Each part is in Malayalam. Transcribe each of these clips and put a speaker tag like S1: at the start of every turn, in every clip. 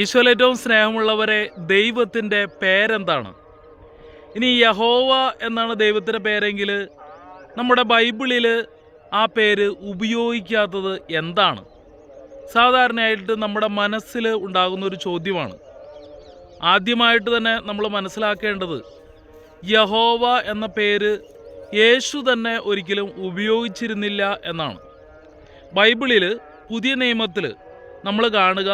S1: ഈശോയിൽ ഏറ്റവും സ്നേഹമുള്ളവരെ ദൈവത്തിന്റെ പേരെന്താണ്? ഇനി യഹോവ എന്നാണ് ദൈവത്തിന്റെ പേരെങ്കിൽ നമ്മുടെ ബൈബിളിൽ ആ പേര് ഉപയോഗിക്കാത്തത് എന്താണ്? സാധാരണയായിട്ട് നമ്മുടെ മനസ്സിൽ ഉണ്ടാകുന്ന ഒരു ചോദ്യമാണ്. ആദ്യമായിട്ട് തന്നെ നമ്മൾ മനസ്സിലാക്കേണ്ടത് യഹോവ എന്ന പേര് യേശു തന്നെ ഒരിക്കലും ഉപയോഗിച്ചിരുന്നില്ല എന്നാണ്. ബൈബിളിൽ പുതിയ നിയമത്തിൽ നമ്മൾ കാണുക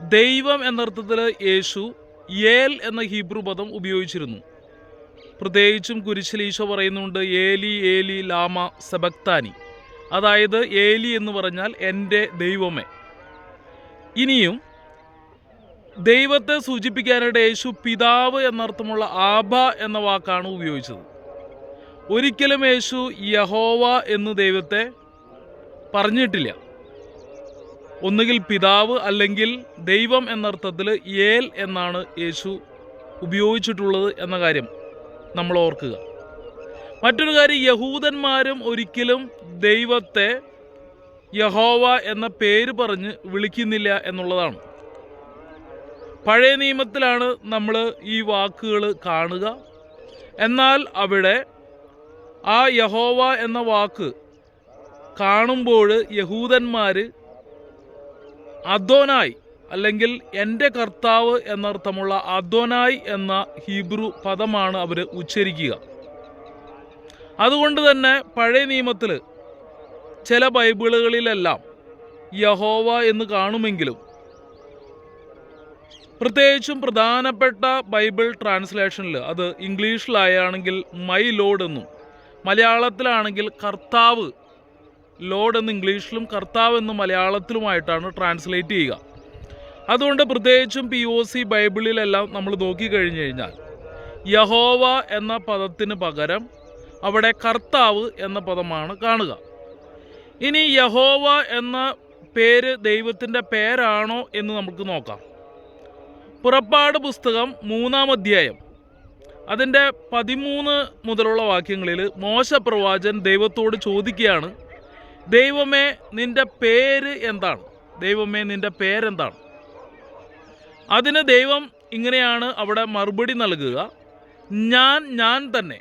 S1: ദൈവം എന്നർത്ഥത്തിൽ യേശു ഏൽ എന്ന ഹീബ്രു പദം ഉപയോഗിച്ചിരുന്നു. പ്രത്യേകിച്ചും കുരിശിൽ ഈശോ പറയുന്നുണ്ട് ഏലി ഏലി ലാമ സബക്താനി. അതായത് ഏലി എന്ന് പറഞ്ഞാൽ എന്റെ ദൈവമേ. ഇനിയും ദൈവത്തെ സൂചിപ്പിക്കാനായിട്ട് യേശു പിതാവ് എന്നർത്ഥമുള്ള ആബ എന്ന വാക്കാണ് ഉപയോഗിച്ചത്. ഒരിക്കലും യേശു യഹോവ എന്ന് ദൈവത്തെ പറഞ്ഞിട്ടില്ല. ഒന്നുകിൽ പിതാവ് അല്ലെങ്കിൽ ദൈവം എന്നർത്ഥത്തിൽ ഏൽ എന്നാണ് യേശു ഉപയോഗിച്ചിട്ടുള്ളത് എന്ന കാര്യം നമ്മൾ ഓർക്കുക. മറ്റൊരു കാര്യം യഹൂദന്മാരും ഒരിക്കലും ദൈവത്തെ യഹോവ എന്ന പേര് പറഞ്ഞ് വിളിക്കുന്നില്ല എന്നുള്ളതാണ്. പഴയ നിയമത്തിലാണ് നമ്മൾ ഈ വാക്കുകൾ കാണുക. എന്നാൽ അവിടെ ആ യഹോവ എന്ന വാക്ക് കാണുമ്പോൾ യഹൂദന്മാർ അദോനായി അല്ലെങ്കിൽ എന്റെ കർത്താവ് എന്നർത്ഥമുള്ള അദോനായി എന്ന ഹീബ്രു പദമാണ് അവർ ഉച്ചരിക്കുക. അതുകൊണ്ട് തന്നെ പഴയ നിയമത്തിൽ ചില ബൈബിളുകളിലെല്ലാം യഹോവ എന്ന് കാണുമെങ്കിലും പ്രത്യേകിച്ചും പ്രധാനപ്പെട്ട ബൈബിൾ ട്രാൻസ്ലേഷനിൽ അത് ഇംഗ്ലീഷിലായാണെങ്കിൽ മൈ ലോഡ് എന്നും മലയാളത്തിലാണെങ്കിൽ കർത്താവ് ലോഡ് എന്ന് ഇംഗ്ലീഷിലും കർത്താവ് എന്ന് മലയാളത്തിലുമായിട്ടാണ് ട്രാൻസ്ലേറ്റ് ചെയ്യുക. അതുകൊണ്ട് പ്രത്യേകിച്ചും പി ഒ സി ബൈബിളിലെല്ലാം നമ്മൾ നോക്കിക്കഴിഞ്ഞു കഴിഞ്ഞാൽ യഹോവ എന്ന പദത്തിന് പകരം അവിടെ കർത്താവ് എന്ന പദമാണ് കാണുക. ഇനി യഹോവ എന്ന പേര് ദൈവത്തിന്റെ പേരാണോ എന്ന് നമുക്ക് നോക്കാം. പുറപ്പാട് പുസ്തകം മൂന്നാം അധ്യായം. അതിന്റെ പതിമൂന്ന് മുതലുള്ള വാക്യങ്ങളിൽ മോശ പ്രവാചൻ ദൈവത്തോട് ചോദിക്കുകയാണ് ദൈവമേ നിന്റെ പേര് എന്താണ്? ദൈവമേ നിന്റെ പേരെന്താണ്? അതിന് ദൈവം ഇങ്ങനെയാണ് അവിടെ മറുപടി നൽകുക. ഞാൻ ഞാൻ തന്നെ.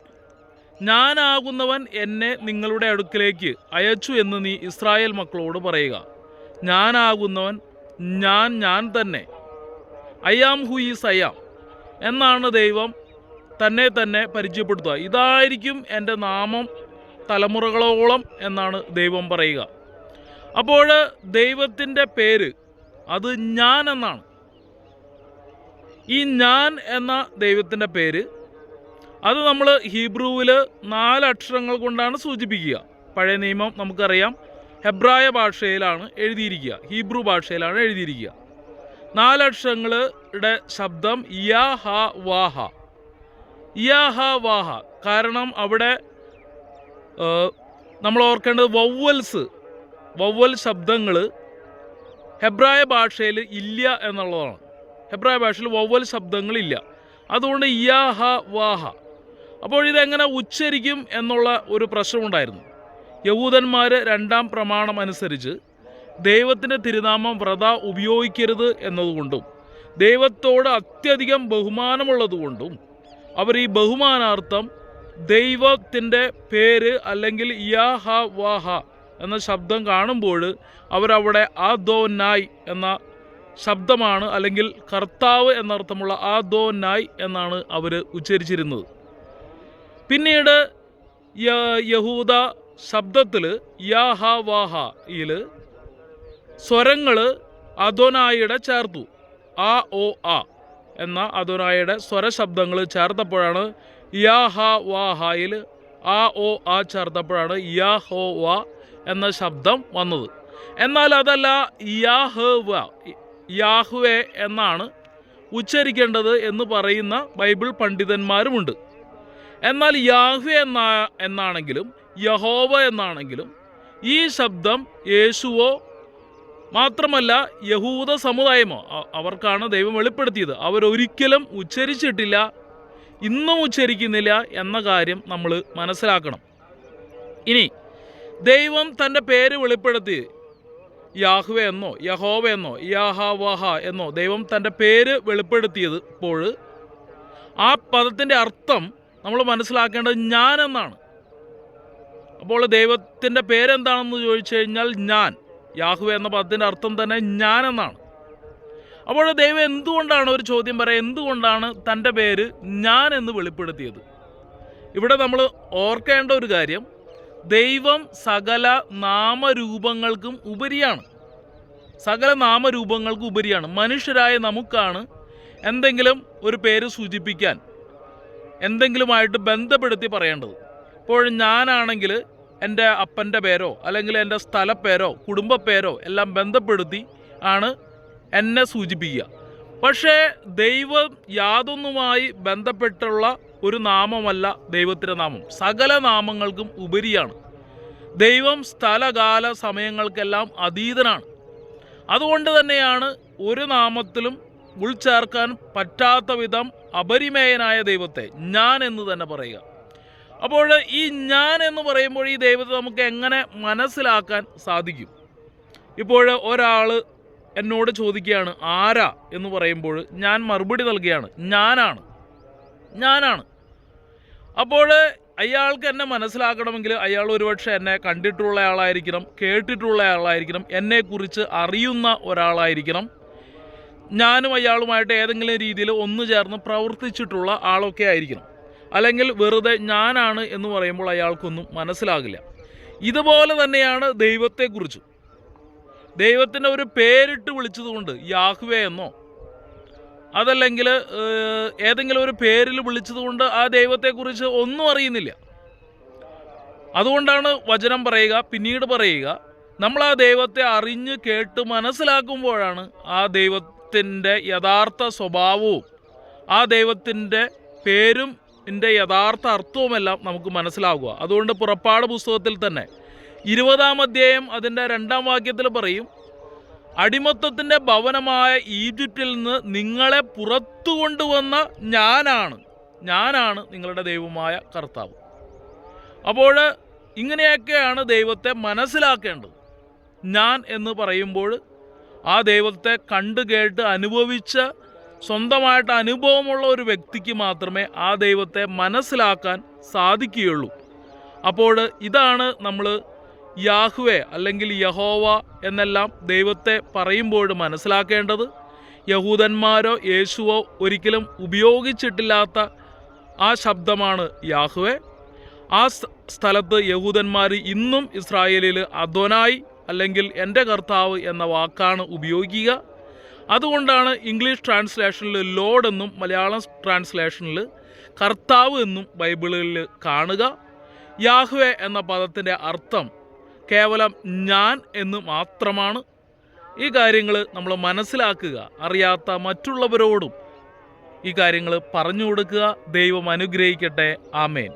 S1: ഞാനാകുന്നവൻ എന്നെ നിങ്ങളുടെ അടുക്കിലേക്ക് അയച്ചു എന്ന് നീ ഇസ്രായേൽ മക്കളോട് പറയുക. ഞാനാകുന്നവൻ ഞാൻ ഞാൻ തന്നെ. അയാം ഹു ഈസ് അയാം എന്നാണ് ദൈവം തന്നെ തന്നെ പരിചയപ്പെടുത്തുക. ഇതായിരിക്കും എന്റെ നാമം തലമുറകളോളം എന്നാണ് ദൈവം പറയുക. അപ്പോൾ ദൈവത്തിന്റെ പേര് അത് ഞാൻ എന്നാണ്. ഈ ഞാൻ എന്ന ദൈവത്തിന്റെ പേര് അത് നമ്മൾ ഹീബ്രുവിൽ നാല് അക്ഷരങ്ങൾ കൊണ്ടാണ് സൂചിപ്പിക്കുക. പഴയ നിയമം നമുക്കറിയാം. ഹെബ്രായ ഭാഷയിലാണ് എഴുതിയിരിക്കുക. ഹീബ്രു ഭാഷയിലാണ് എഴുതിയിരിക്കുക. നാലക്ഷരങ്ങളുടെ ശബ്ദം യാ ഹ വാഹ യാ ഹ വാഹ കാരണം അവിടെ നമ്മൾ ഓർക്കേണ്ടത് വവ്വൽസ് വവ്വൽ ശബ്ദങ്ങൾ ഹെബ്രായ ഭാഷയിൽ ഇല്ല എന്നുള്ളതാണ്. ഹെബ്രായ ഭാഷയിൽ വവ്വൽ ശബ്ദങ്ങളില്ല. അതുകൊണ്ട് യാ ഹ വാഹ അപ്പോൾ ഇതെങ്ങനെ ഉച്ചരിക്കും എന്നുള്ള ഒരു പ്രശ്നമുണ്ടായിരുന്നു. യഹൂദന്മാർ രണ്ടാം പ്രമാണം അനുസരിച്ച് ദൈവത്തിന്റെ തിരുനാമം വ്രത ഉപയോഗിക്കരുത് എന്നതുകൊണ്ടും ദൈവത്തോട് അത്യധികം ബഹുമാനമുള്ളതുകൊണ്ടും അവർ ഈ ബഹുമാനാർത്ഥം ദൈവത്തിന്റെ പേര് അല്ലെങ്കിൽ യാഹ വാഹ എന്ന ശബ്ദം കാണുമ്പോൾ അവരവിടെ ആ ദോ നായ് എന്ന ശബ്ദമാണ് അല്ലെങ്കിൽ കർത്താവ് എന്നർത്ഥമുള്ള ആ ദോ നായ് എന്നാണ് അവർ ഉച്ചരിച്ചിരുന്നത്. പിന്നീട് യ- യഹൂദ ശബ്ദത്തിൽ യാഹ വാഹയിൽ സ്വരങ്ങൾ അദോനായിയുടെ ചേർത്തു. ആ ഓ ആ എന്ന അദോനായിയുടെ സ്വരശബ്ദങ്ങൾ ചേർത്തപ്പോഴാണ് യാഹ വാഹായിൽ ആ ഓ ആ ചേർത്തപ്പോഴാണ് യാ ഹോ വ എന്ന ശബ്ദം വന്നത്. എന്നാൽ അതല്ല യാഹ്വ യാഹുവേ എന്നാണ് ഉച്ചരിക്കേണ്ടത് എന്ന് പറയുന്ന ബൈബിൾ പണ്ഡിതന്മാരുമുണ്ട്. എന്നാൽ യാഹു എന്നാ എന്നാണെങ്കിലും യഹോവ എന്നാണെങ്കിലും ഈ ശബ്ദം യേശുവോ മാത്രമല്ല യഹൂദ സമുദായമോ അവർക്കാണ് ദൈവം വെളിപ്പെടുത്തിയത്. അവരൊരിക്കലും ഉച്ചരിച്ചിട്ടില്ല ഇന്നും ഉച്ചരിക്കുന്നില്ല എന്ന കാര്യം നമ്മൾ മനസ്സിലാക്കണം. ഇനി ദൈവം തന്റെ പേര് വെളിപ്പെടുത്തി യാഹുവ എന്നോ യഹോവ എന്നോ യഹവഹ എന്നോ ദൈവം തന്റെ പേര് വെളിപ്പെടുത്തിയത് ഇപ്പോൾ ആ പദത്തിന്റെ അർത്ഥം നമ്മൾ മനസ്സിലാക്കേണ്ടത് ഞാൻ എന്നാണ്. അപ്പോൾ ദൈവത്തിന്റെ പേരെന്താണെന്ന് ചോദിച്ചു കഴിഞ്ഞാൽ ഞാൻ. യാഹുവ എന്ന പദത്തിന്റെ അർത്ഥം തന്നെ ഞാൻ എന്നാണ്. അപ്പോൾ ദൈവം എന്തുകൊണ്ടാണ് ഒരു ചോദ്യം പറയുക? എന്തുകൊണ്ടാണ് തന്റെ പേര് ഞാൻ എന്ന് വെളിപ്പെടുത്തിയത്? ഇവിടെ നമ്മൾ ഓർക്കേണ്ട ഒരു കാര്യം ദൈവം സകല നാമരൂപങ്ങൾക്കും ഉപരിയാണ്. സകല നാമരൂപങ്ങൾക്കും ഉപരിയാണ്. മനുഷ്യരായ നമുക്കാണ് എന്തെങ്കിലും ഒരു പേര് സൂചിപ്പിക്കാൻ എന്തെങ്കിലുമായിട്ട് ബന്ധപ്പെടുത്തി പറയേണ്ടത്. ഇപ്പോൾ ഞാനാണെങ്കിൽ എന്റെ അപ്പന്റെ പേരോ അല്ലെങ്കിൽ എന്റെ സ്ഥലപ്പേരോ കുടുംബപ്പേരോ എല്ലാം ബന്ധപ്പെടുത്തി ആണ് എന്നെ സൂചിപ്പിക്കുക. പക്ഷേ ദൈവം യാതൊന്നുമായി ബന്ധപ്പെട്ടുള്ള ഒരു നാമമല്ല ദൈവത്തിന്റെ നാമം. സകല നാമങ്ങൾക്കും ഉപരിയാണ്. ദൈവം സ്ഥലകാല സമയങ്ങൾക്കെല്ലാം അതീതനാണ്. അതുകൊണ്ട് തന്നെയാണ് ഒരു നാമത്തിലും ഉൾച്ചേർക്കാൻ പറ്റാത്ത വിധം അപരിമേയനായ ദൈവത്തെ ഞാൻ എന്ന് തന്നെ പറയുക. അപ്പോൾ ഈ ഞാൻ എന്ന് പറയുമ്പോൾ ഈ ദൈവത്തെ നമുക്ക് എങ്ങനെ മനസ്സിലാക്കാൻ സാധിക്കും? ഇപ്പോൾ ഒരാൾ എന്നോട് ചോദിക്കുകയാണ് ആരാ? എന്ന് പറയുമ്പോൾ ഞാൻ മറുപടി നൽകുകയാണ് ഞാനാണ്. ഞാനാണ്. അപ്പോൾ അയാൾക്ക് എന്നെ മനസ്സിലാക്കണമെങ്കിൽ അയാൾ ഒരുപക്ഷെ എന്നെ കണ്ടിട്ടുള്ള ആളായിരിക്കണം കേട്ടിട്ടുള്ള ആളായിരിക്കണം എന്നെക്കുറിച്ച് അറിയുന്ന ഒരാളായിരിക്കണം. ഞാനും അയാളുമായിട്ട് ഏതെങ്കിലും രീതിയിൽ ഒന്നു ചേർന്ന് പ്രവർത്തിച്ചിട്ടുള്ള ആളൊക്കെ ആയിരിക്കണം. അല്ലെങ്കിൽ വെറുതെ ഞാനാണ് എന്ന് പറയുമ്പോൾ അയാൾക്കൊന്നും മനസ്സിലാകില്ല. ഇതുപോലെ തന്നെയാണ് ദൈവത്തെക്കുറിച്ച്. ദൈവത്തിന്റെ ഒരു പേരിട്ട് വിളിച്ചതുകൊണ്ട് യാഹ്വേ എന്നോ അതല്ലെങ്കിൽ ഏതെങ്കിലും ഒരു പേരിൽ വിളിച്ചതുകൊണ്ട് ആ ദൈവത്തെക്കുറിച്ച് ഒന്നും അറിയുന്നില്ല. അതുകൊണ്ടാണ് വചനം പറയുക പിന്നീട് പറയുക നമ്മൾ ആ ദൈവത്തെ അറിഞ്ഞ് കേട്ട് മനസ്സിലാക്കുമ്പോഴാണ് ആ ദൈവത്തിന്റെ യഥാർത്ഥ സ്വഭാവവും ആ ദൈവത്തിന്റെ പേരും ഇതിന്റെ യഥാർത്ഥ അർത്ഥവുമെല്ലാം നമുക്ക് മനസ്സിലാകുക അതുകൊണ്ട് പുറപ്പാട് പുസ്തകത്തിൽ തന്നെ ഇരുപതാം അധ്യായം അതിന്റെ രണ്ടാം വാക്യത്തിൽ പറയും അടിമത്തത്തിന്റെ ഭവനമായ ഈജിപ്തിൽ നിന്ന് നിങ്ങളെ പുറത്തു കൊണ്ടുവന്ന ഞാനാണ്. ഞാനാണ് നിങ്ങളുടെ ദൈവമായ കർത്താവ്. അപ്പോൾ ഇങ്ങനെയൊക്കെയാണ് ദൈവത്തെ മനസ്സിലാക്കേണ്ടത്. ഞാൻ എന്ന് പറയുമ്പോൾ ആ ദൈവത്തെ കണ്ടു കേട്ട് അനുഭവിച്ച സ്വന്തമായിട്ട് അനുഭവമുള്ള ഒരു വ്യക്തിക്ക് മാത്രമേ ആ ദൈവത്തെ മനസ്സിലാക്കാൻ സാധിക്കുകയുള്ളൂ. അപ്പോൾ ഇതാണ് നമ്മൾ യാഹ്വെ അല്ലെങ്കിൽ യഹോവ എന്നെല്ലാം ദൈവത്തെ പറയുമ്പോൾ മനസ്സിലാക്കേണ്ടത് യഹൂദന്മാരോ യേശുവോ ഒരിക്കലും ഉപയോഗിച്ചിട്ടില്ലാത്ത ആ ശബ്ദമാണ് യാഹുവെ. ആ സ്ഥലത്ത് യഹൂദന്മാർ ഇന്നും ഇസ്രായേലിൽ അധ്വനായി അല്ലെങ്കിൽ എന്റെ കർത്താവ് എന്ന വാക്കാണ് ഉപയോഗിക്കുക. അതുകൊണ്ടാണ് ഇംഗ്ലീഷ് ട്രാൻസ്ലേഷനിൽ ലോഡ് എന്നും മലയാളം ട്രാൻസ്ലേഷനിൽ കർത്താവ് എന്നും ബൈബിളിൽ കാണുക. യാഹ്വെ എന്ന പദത്തിന്റെ അർത്ഥം കേവലം ഞാൻ എന്ന് മാത്രമാണ് ഈ കാര്യങ്ങൾ നമ്മൾ മനസ്സിലാക്കുക അറിയാത്ത മറ്റുള്ളവരോടും ഈ കാര്യങ്ങൾ പറഞ്ഞു കൊടുക്കുക. ദൈവം അനുഗ്രഹിക്കട്ടെ. ആമേൻ.